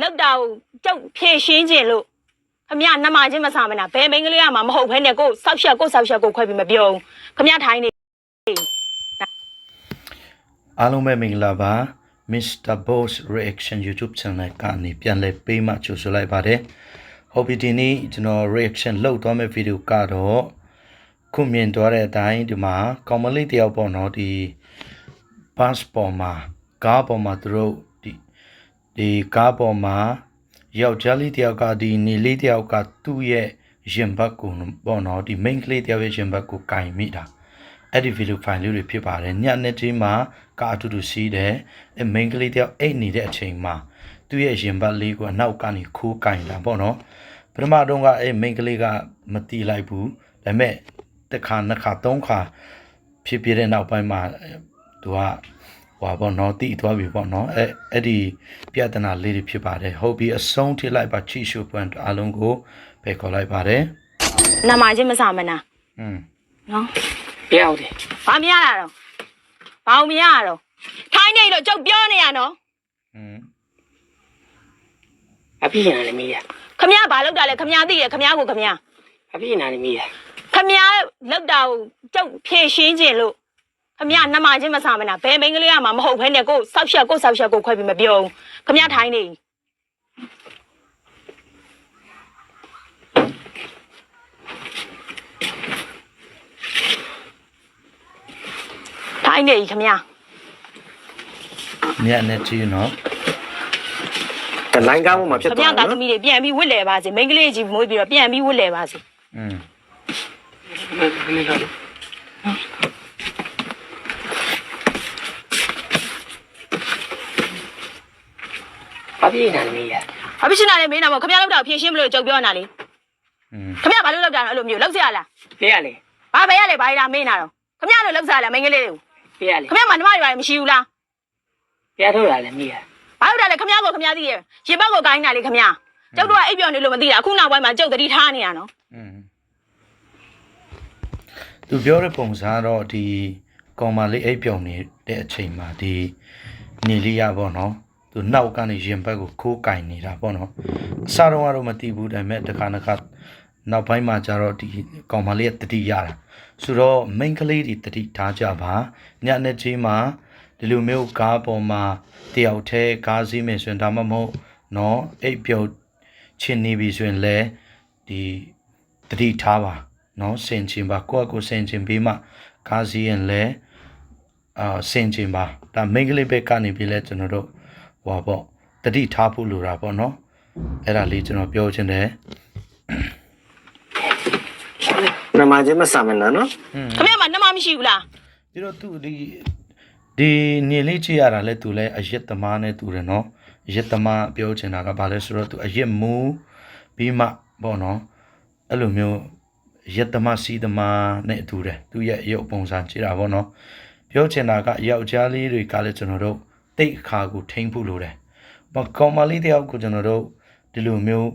လောက်တာကိုကြောက်ဖြည့်ရှင်းခြင်းလို့ခမရနှမချင်းမဆာမနာဘယ်မိန်းကလေးကမှမဟုတ်ဘဲနဲ့ကိုယ်ဆောက်ရှက်ကိုယ်ဆောက်ရှက်ကိုခွဲပြီးမပြောဘူးခမရထိုင်းနေအားလုံးပဲမင်္ဂလာပါ Mr. Boss Reaction YouTube Channel ကနေပြန်လည်ပေးမှကြိုဆိုလိုက်ပါတယ်။ဟုတ်ပြီဒီနေ့ကျွန်တော် reaction လုပ်သွားမယ့်ဗီဒီယိုကတော့ခုမြင်သွားတဲ့အတိုင်းဒီမှာ common လေးတယောက်ပေါ့နော်ဒီ bus ပေါ်မှာကားပေါ်မှာသူတို့ ဒီဒီကားပေါ်မှာယောက်ျားလေးတယောက်ကဒီနေလေးတယောက်ကသူ့ရဲ့ရင်ဘတ်ကိုပေါ့နော်ဒီ main ကလေးတယောက်ရဲ့ရင်ဘတ်ကိုကင်မိတာအဲ့ဒီဗီဒီယိုဖိုင်လေးတွေဖြစ်ပါတယ်ညနေချင်းမှာကာအတူတူစီးတယ်အဲ main ကလေးတယောက်အိတ်နေတဲ့အချိန်မှာသူ့ရဲ့ရင်ဘတ်လေးကိုအနောက်ကနေခိုးကင်တာပေါ့နော်ပထမတော့ကအဲ main ကလေးကမတီးလိုက်ဘူးဒါပေမဲ့တစ်ခါနှစ်ခါသုံးခါဖြစ်ပြတဲ့နောက်ပိုင်းမှာသူက ဟွာပေါ့နော်တီးသွားပြီပေါ့နော်အဲအဲ့ဒီပြဿနာလေးတွေဖြစ်ပါတယ်ဟုတ်ပြီအဆုံးထိလိုက်ပါချီရှုပွင့်အားလုံးကိုပဲခေါ်လိုက်ပါတယ် နှမချင်းမဆာမနာ อืม နော် ဘယ်အောင်တယ် ဘာမရတာတော့ဘာမရတာတော့ထိုင်းနေတော့ကြောက်ပြောနေရနော် อืม အပြည့်နာလည်းမီးရ ခမရဘာလောက်တာလဲခမရသိရခမရကိုခမရ အပြည့်နာလည်းမီးရ ခမရလောက်တာကိုကြောက်ဖြည့်ရှင်းခြင်းလို့ ခမရနှမချင်းမဆာမနာဘယ်မိန်းကလေးကမှမဟုတ်ဘဲနဲ့ကိုယ်ဆောက်ရှက်ကိုယ်ဆောက်ရှက်ကိုခွဲပြီးမပြောဘူးခမရထိုင်းနေထိုင်းနေခမရညနေချင်းနော်တလိုင်းကားပေါ်မှာဖြစ်ခမသွားရတာသားသမီးတွေပြန်ပြီးဝစ်လဲပါစေမိန်းကလေးကြီးမွေးပြီးတော့ပြန်ပြီးဝစ်လဲပါစေอืมမင်းမင်း ဘာဖြစ်နေတာလဲမေးရ။ဘာဖြစ်နေတာလဲမင်းနာမခင်ဗျားလောက်တာဖြင်းရှင်းမလို့ကြောက်ပြောနေတာလေ။ခင်ဗျားဘာလို့လောက်တာလဲအဲ့လိုမျိုးလောက်စရာလား။မေးရလေ။ဘာပဲရလေဘာရလားမင်းနာတော့။ခင်ဗျားလို့လောက်စရာလားမင်းကလေးတွေကို။မေးရလေ။ခင်ဗျားမှနှမတွေပါမရှိဘူးလား။ပြားထုတ်တာလဲမေးရ။ဘာလို့တာလဲခင်ဗျားကိုခင်ဗျားသိရဲ့။ရေပတ်ကိုကိုင်းတာလေခင်ဗျာ။ကျောက်တော့အိပ်ပြောင်းနေလို့မသိတာအခုနောက်ပိုင်းမှာကြောက်တတိထားနေရနော်။သူပြောတဲ့ပုံစံတော့ဒီကောင်မလေးအိပ်ပြောင်းနေတဲ့အချိန်မှာဒီနေလေးရပါတော့ သူနောက်ကနေရင်ဘက်ကိုခိုးကင်နေတာပေါ့နော်အစတော့ကတော့မသိဘူးဒါပေမဲ့တစ်ခါတစ်ခါနောက်ပိုင်းမှာကျတော့ဒီကောင်မလေးရဲ့တတိရတာဆိုတော့ main ကလေးတွေတတိထားကြပါညနေချင်းမှာဒီလိုမျိုးကားပေါ်မှာတယောက်တည်းကားစီးမယ်ဆိုရင်ဒါမှမဟုတ်နော်အိပ်ပြုံချင်နေပြီဆိုရင်လည်းဒီတတိထားပါနော်စင်ချင်ပါကိုယ့်အကိုစင်ချင်ပြီးမှကားစီးရင်လည်းအာစင်ချင်ပါဒါ main ကလေးဘက်ကနေပြီးလဲကျွန်တော်တို့ ဟောပေါ့တတိထားဖို့လိုတာပေါ့နော်အဲ့ဒါလေးကျွန်တော်ပြောချင်တယ်နမချင်းမဆာမနာနော်။ခမရမှာနှမမရှိဘူးလားပြီးတော့သူဒီဒီနေလေးကြည့်ရတာလဲသူလဲအရက်သမားနဲ့တူတယ်နော်အရက်သမားပြောချင်တာကဘာလဲဆိုတော့သူအရက်မူးပြီးမှပေါ့နော်အဲ့လိုမျိုးအရက်သမားစီးသမားနဲ့အတူတယ်သူရဲ့ရုပ်ပုံစံကြည့်တာပေါ့နော်ပြောချင်တာကယောက်ျားလေးတွေကလည်းကျွန်တော်တို့ တိတ်ခါကိုထိမ့်ဖို့လိုတယ်။ဘာကောင်မလေးတယောက်ကိုကျွန်တော်တို့ဒီလိုမျိုး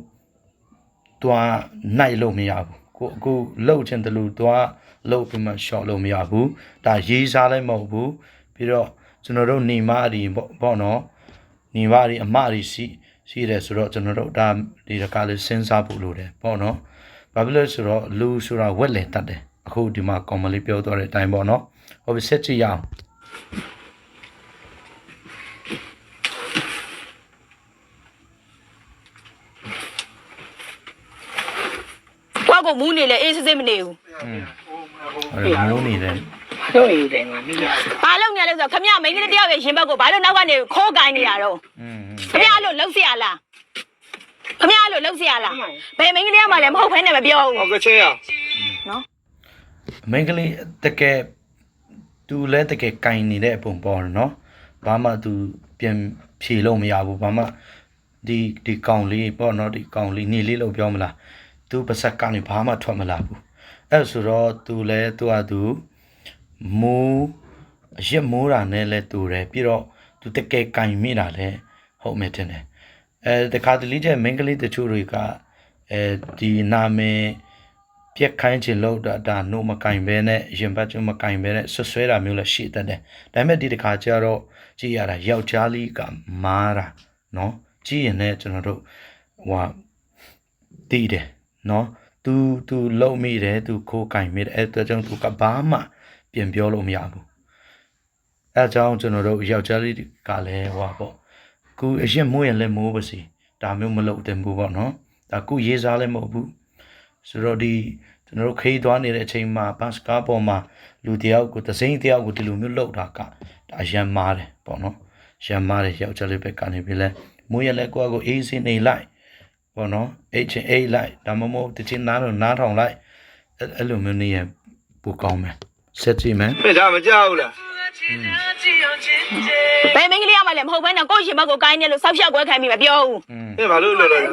တွားနိုင်လို့မရဘူးကိုအခုလှုပ်ချင်တယ်လို့တွားလှုပ်ပြီးမှ short လို့မရဘူးဒါရေးစားလည်းမဟုတ်ဘူးပြီးတော့ကျွန်တော်တို့နေမအရီပေါ့ပေါ့နော်နေမအရီအမအရီရှိရှိတယ်ဆိုတော့ကျွန်တော်တို့ဒါဒီတကားလေးစဉ်းစားဖို့လိုတယ်ပေါ့နော်ဘာဖြစ်လို့ဆိုတော့လူဆိုတာဝက်လေတတ်တယ်အခုဒီမှာကောင်မလေးပြောသွားတဲ့အတိုင်းပေါ့နော်ဟိုဘဆက်ကြည့်ရအောင်။ ကိုယ့်ကိုမူးနေလေအေးစစ်စစ်မနေဘူးအဲ့ဒါမိုးနေတယ်တော့ယူတယ်ငါမီးရ။ဘာလို့နေလဲဆိုတော့ခမရမိန်းကလေးတယောက်ရဲ့ရင်ဘက်ကိုဘာလို့နောက်ကနေခိုးကိုင်းနေရတော့อืมခမရလို့လောက်စရလား။ခမရလို့လောက်စရလား။ဘယ်မိန်းကလေးကမှလည်းမဟုတ်ဘဲနဲ့မပြောဘူးဟုတ်ကဲ့ချေရနော်မိန်းကလေးတကယ်သူလဲတကယ်ကင်နေတဲ့အပုံပေါ်တယ်နော်ဘာမှသူပြန်ဖြေလို့မရဘူးဘာမှဒီဒီကောင်လေးပေါ့နော်ဒီကောင်လေးနေလေးလို့ပြောမလား သူပါစက်ကနေဘာမှထွက်မလာဘူးအဲ့ဆိုတော့သူလဲသူကသူမိုးအရက်မိုးတာနဲ့လဲတူတယ်ပြီးတော့သူတကယ်ကင်မိတာလဲဟုတ်မယ်တင်တယ်အဲတခါတလေကျမိန်းကလေးတချို့တွေကအဲဒီနာမည်ပြက်ခိုင်းခြင်းလို့ဒါဒါနို့မကင်ပဲနဲ့ရင်ဘတ်ကျွန်းမကင်ပဲနဲ့ဆွဆွဲတာမျိုးလည်းရှိတတ်တယ်ဒါပေမဲ့ဒီတစ်ခါကျတော့ကြည့်ရတာယောက်ျားလေးကမားတာနော်ကြည့်ရင်လည်းကျွန်တော်တို့ဟိုတည်တယ် နော်။ तू तू လုံမိတယ် तू ခိုးကင်မိတယ်အဲ့ဒါကြောင့် तू ကဘာမှပြင်ပြောလို့မရဘူး။အဲအကြောင်းကျွန်တော်တို့ယောက်ျားလေးကလည်းဟိုပါပေါ့။ကူအရင်မိုးရင်လည်းမိုးပါစီ။ဒါမျိုးမလုပ်တင်ဘူးပေါ့နော်။ဒါကူရေးစားလည်းမဟုတ်ဘူး။ဆိုတော့ဒီကျွန်တော်တို့ခေးသွားနေတဲ့အချိန်မှာဘတ်စကားပေါ်မှာလူတယောက်ကိုသစိမ့်တယောက်ကိုဒီလိုမျိုးလှုပ်တာကဒါရမ်းမာတယ်ပေါ့နော်။ရမ်းမာတယ်ယောက်ျားလေးပဲကနေပြီလဲမိုးရလဲကိုယ့်အကိုအေးစင်းနေလိုက် ပေါ့နော်။အိတ်ချင်းအိတ်လိုက်ဒါမှမဟုတ်တချင်းနားတော့နားထောင်လိုက်အဲ့အဲ့လိုမျိုးနေရင်ပိုကောင်းမယ်။ ဆက်ကြည့်မယ်မင်းဒါမကြောက်ဘူးလားဘယ်မိန်းကလေးကမှလည်းမဟုတ်ဘဲနဲ့ကိုယ့်ရင်ဘက်ကိုကိုင်းနေလို့ဆောက်ရှောက်ကွဲခံပြီးမပြောဘူး။อืมမင်းဘာလို့လော်လော်လဲ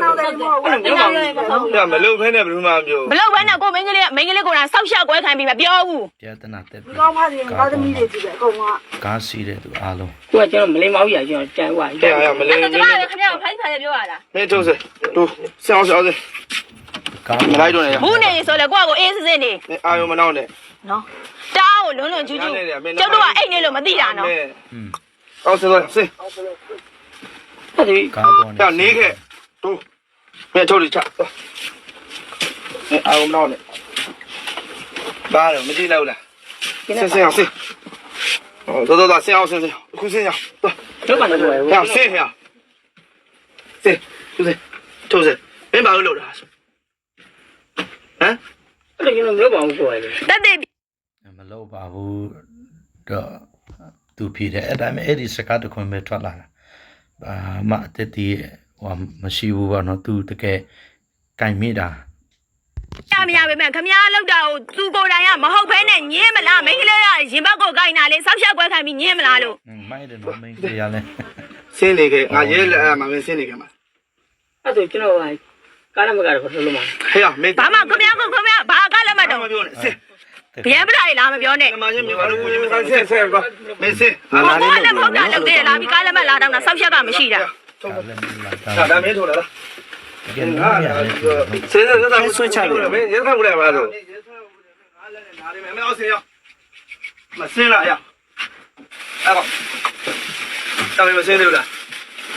ဒါမလုံဖဲနဲ့ဘယ်သူမှမပြောဘလို့ဘဲနဲ့ကိုယ့်မိန်းကလေးကမိန်းကလေးကိုယ်တိုင်ဆောက်ရှောက်ကွဲခံပြီးမပြောဘူးပြဿနာတက်ပြီကောင်းပါစေကောင်းသမီးတွေကြည့်တယ်အကုန်လုံးကကားစီးတဲ့သူအားလုံးသူကကျွန်တော်မလိမ္မာဘူးရကျွန်တော်ကြိုင်ဝါတဲ့အားရမလိမ့်ကျမမင်းလည်းခင်ဗျားကိုဖိုက်ဖာပြောရတာမင်းထုတ်စေတူဆောင်းဆောင်းစေကားမလိုက်တော့နဲ့ဘူးနေဆိုလေကိုယ့်ကိုအေးစစ်စစ်နေမင်းအာယုံမနောက်နဲ့ နော်တားကိုလွန်းလွန်းကျူးကျူးကျုပ်တို့ကအိတ်နေလို့မသိတာနော်อืมအောက်စေစေဟုတ်တယ်ကားပေါ်နေဒါနေခဲ့တူမင်းထုတ်လိချမင်းအာယုံမနောက်နဲ့ဘာလဲမကြည့်လိုက်ဘူးလားဆင်းဆင်းအောင်ဆင်းဟောတော်တော်ဆင်းအောင်ဆင်းဆင်းခုဆင်းအောင်တော်တို့မှလည်းပြောရဟဲ့ဆင်းဟဲ့ဆင်းသူစေထုတ်စေမင်းဘာလို့လုပ်တာဟ မ်အဲ့ဒါကျွန်တော်မျိုးပါဘူးပြောရတယ်တက်တဲ့မလုပ်ပါဘူးတော့သူဖြစ်တယ်အဲ့ဒါမဲ့အဲ့ဒီစကားတစ်ခွန်းပဲထွက်လာတာဘာမှအတက်တီးဟိုမရှိဘူးပေါ့နော်သူတကယ်ကင်မိတာရမရပါမယ်ခင်ဗျားလောက်တာကိုသူကိုယ်တိုင်ကမဟုတ်ဘဲနဲ့ညင်းမလားမိန်းကလေးကရင်ဘက်ကိုကိုင်းတာလေဆောက်ရှောက်ကွဲခံပြီးညင်းမလားလို့อืมမိုက်တယ်နော်မင်းကြီးရလဲဆင်းနေခဲ့ငါရဲလက်အမှမင်းဆင်းနေခဲ့မှာအဲ့ဒါကျွန်တော်ကကားမကားတော့ဘယ်လိုလုပ်မှာဟဲ့မင်းဘာမှခင်ဗျားကိုခင်ဗျားဘာကလည်းမမတော့ပြောနဲ့ဆင်း ဗျံပလာလေလားမပြောနဲ့မင်းဆက်ဆက်ကွာမင်းဆက်ငါလာလေးလို့ဘာလို့လဲလာပြီးကားလက်မလာတော့တာဆောက်ရက်ကမရှိတာဒါဒါမင်းထိုးလာလားငါလာစင်းစင်းသားဆွေးချလို့မင်းရဲခတ်ဘူးလေဘာလို့မင်းအောက်စင်းရမစင်းလာရအဲ့တော့တော်မင်းမစင်းသေးဘူးလား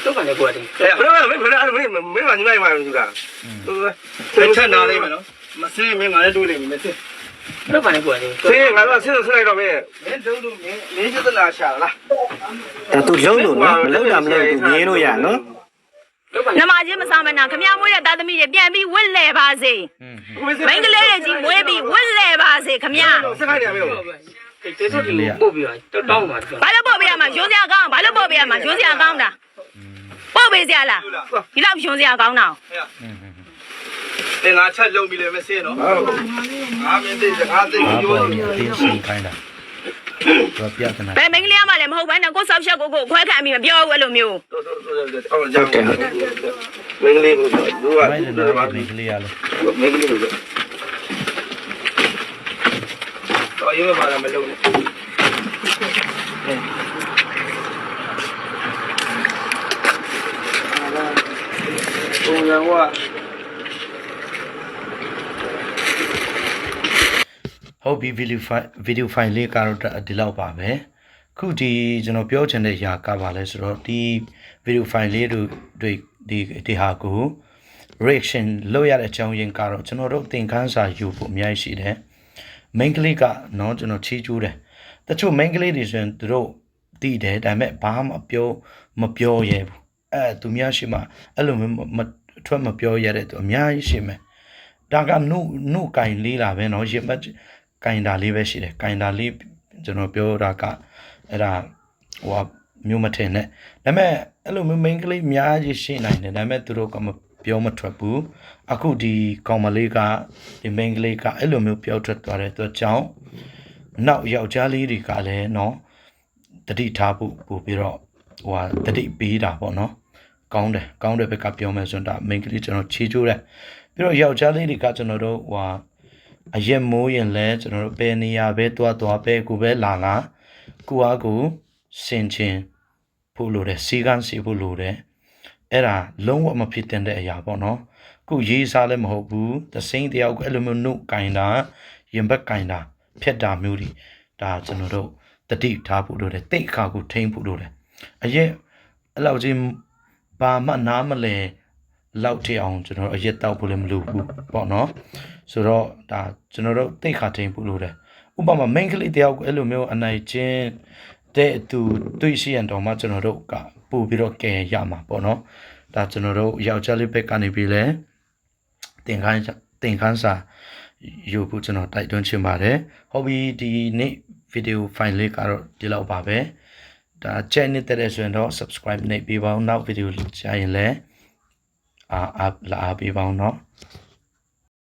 တော့ကနေကိုရတယ်ဘယ်လိုမင်းဘယ်လိုမင်းမင်းကညီမညီမလို့ကသူကချက်နာလေးမယ်နော်မစင်းမင်းငါလည်းတွေးနေပြီမစင်း ပြောရတယ် 所以俺说现在出来了没？明走路明明就是拿下了。 ဒါသူလုံးလို့နော်မလုံးတာမလုံးသူမြင်လို့ရနော် တို့မှ နမချင်းမစားမနာခမရမွေးတဲ့သားသမီးတွေပြန်ပြီးဝစ်လဲပါစေ อืม မိန်းကလေးတွေကြီးမွေးပြီးဝစ်လဲပါစေခမရ 是看见没有？ တေတို့ဒီပို့ပြီးတော့တောင်းပါကျွန် ဘာလို့ပို့ပေးရမှာရုံးစရာကောင်းဘာလို့ပို့ပေးရမှာရုံးစရာကောင်းတာပို့ပေးစရာလားဒီလောက်ရုံးစရာကောင်းတာ သင်္ဃာချက်လုံးပြီလည်းမစင်းနော်ငါမင်းသိစကားသိဘာပြောပေါ်နေတင်းစီခိုင်းတာသူကပြဿနာဘယ်မင်းကလေးရမှလည်းမဟုတ်ဘူးနော်ကိုဆောက်ရှက်ကိုကိုခွဲခံပြီးမပြောဘူးအဲ့လိုမျိုးတော်တော်တော်တော်အောင်ကြောင်းမင်းလေးကိုသူကဘယ်လိုလဲမင်းကလေးရလဲမင်းကလေးကိုတော်ရွေးပါလားမလုပ်နဲ့ုံစံက ဟုတ်ပြီ video file video file လေးကတော့ဒီလောက်ပါပဲခုဒီကျွန်တော်ပြောချင်တဲ့ຢာကပါလဲဆိုတော့ဒီ video file လေးတို့တွေဒီဒီဟာကို reaction လုပ်ရတဲ့အကြောင်းရင်းကတော့ကျွန်တော်တို့သင်ခန်းစာယူဖို့အများကြီးရှိတယ် main ကလေးကเนาะကျွန်တော်ချီးကျူးတယ်တချို့ main ကလေးတွေဆိုရင်သူတို့တည်တယ်ဒါပေမဲ့ဘာမှပြောမပြောရဲဘူးအဲသူများရှိမှအဲ့လိုမျိုးမထွက်မပြောရတဲ့သူအများကြီးရှိမယ် ဒါကနုနုကင်လေးလာပဲเนาะရင်မ ကင်တာလေးပဲရှိတယ်ကင်တာလေးကျွန်တော်ပြောတာကအဲ့ဒါဟိုဟာမျိုးမထင်နဲ့ဒါပေမဲ့အဲ့လိုမျိုး main ကလေးအများကြီးရှိနိုင်တယ်ဒါပေမဲ့သူတို့ကမပြောမထွက်ဘူးအခုဒီကောင်မလေးကဒီ main ကလေးကအဲ့လိုမျိုးပြောထွက်သွားတဲ့အတွက်ကြောင့်နောက်ယောက်ျားလေးတွေကလည်းเนาะတတိထားဖို့ပို့ပြီးတော့ဟိုဟာတတိပေးတာပေါ့เนาะကောင်းတယ်ကောင်းတယ်ဘက်ကပြောမယ်ဆိုရင်ဒါ main ကလေးကျွန်တော်ချီးကျိုးတယ် ပြီးတော့ယောက်ျားလေးတွေကကျွန်တော်တို့ဟိုဟာ အရက်မိုးရင်လဲကျွန်တော်တို့ဘယ်နေရာပဲတွားတွားပဲကိုပဲလာလာကိုအားကိုစင်ချင်းဖို့လိုတယ်စီကန်းစီဖို့လိုတယ်အဲ့ဒါလုံးဝမဖြစ်တဲ့အရာပေါ့နော်ခုရေးစားလည်းမဟုတ်ဘူးသစိမ့်တယောက်ကအဲ့လိုမျိုးနှုတ်ကင်တာရင်ဘက်ကင်တာဖြက်တာမျိုးတွေဒါကျွန်တော်တို့တတိထားဖို့လိုတယ်တိတ်ခါကိုထိမ့်ဖို့လိုတယ်အရက်အဲ့လောက်ကြီးဘဘာမှနားမလဲ လောက်ထအောင်ကျွန်တော်တို့အရက်တောက်ဖို့လည်းမလိုဘူးပေါ့နော်ဆိုတော့ဒါကျွန်တော်တို့သိခါထိန်ဖို့လိုတယ်ဥပမာ main ကလေးတယောက်ကိုအဲ့လိုမျိုးအနိုင်ချင်းတဲ့အတူတွေ့ရှိရင်တော့မှကျွန်တော်တို့ကပို့ပြီးတော့ကဲရမှာပေါ့နော်ဒါကျွန်တော်တို့ယောက်ျားလေးဘက်ကနေပြီးလဲတင်ခိုင်းတင်ခန်းစာယူဖို့ကျွန်တော်တိုက်တွန်းချင်ပါတယ်ဟုတ်ပြီဒီနေ့ဗီဒီယိုဖိုင်လေးကတော့ဒီလောက်ပါပဲဒါ channel တဲ့ဆိုရင်တော့ subscribe နှိပ်ပေးပါဦးနောက်ဗီဒီယိုကြာရင်လည်း အားအားလာအားပေးပါအောင်နော်။